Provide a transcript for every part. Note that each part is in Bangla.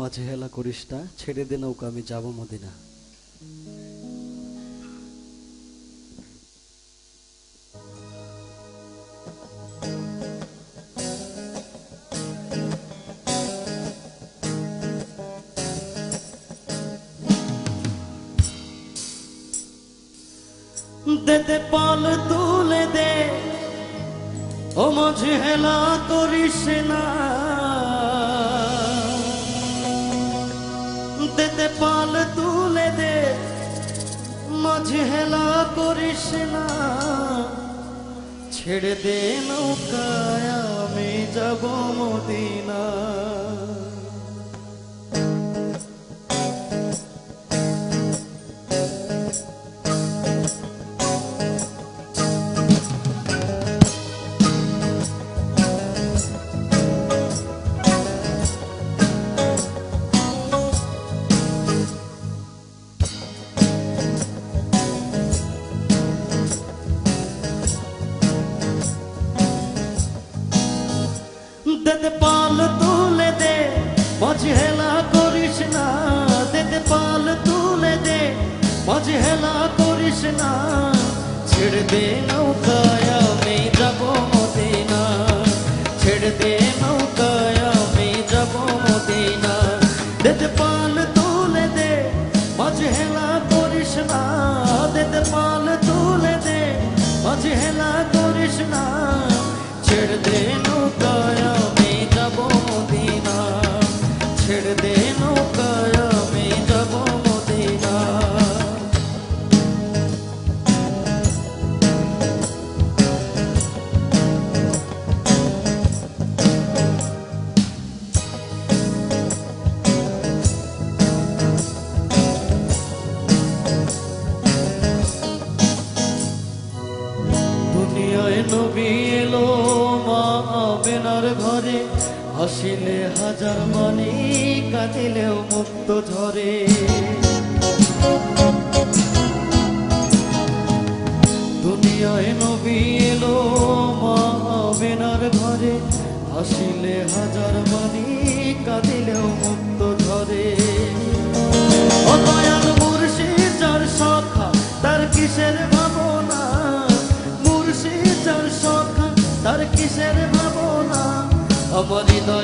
মাঝে হেলা করিস না, ছেড়ে দে নৌকা, আমি যাব মদিনা। দেতে পাল তুলে দে, ও মাঝে হেলা করিস না। দেতে পাল তুলে দে মাঝে হেলা করিস না। ছেড়ে দে নৌকায় আমি যাব মদিনা। দেতে পাল তুলে দে হেলা করিস না। দেদে পাল তুলে দে হেলা করিস না। ছেড়ে দে নৌকায় দুনিয়ায় নবী এলো মা আমেনার ঘরে। হাসিলে হাজার মানি কাঁদিলেও মুক্ত ঝরে। দুনিয়ায় নবী এলো মা আমেনার ঘরে। হাসিলে হাজার মানি কাঁদিলেও মুক্ত দয়াল মুর্শিদ যার সখা, তার কিসের তার কিসের ভাবনা আমার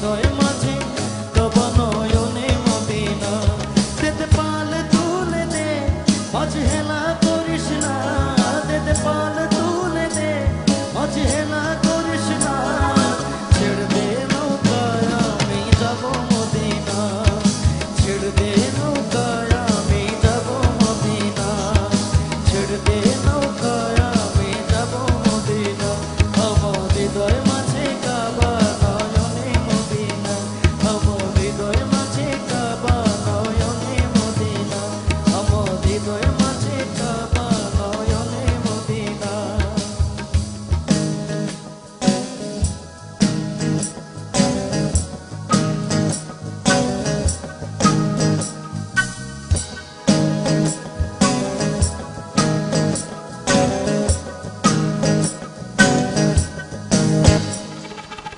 doeu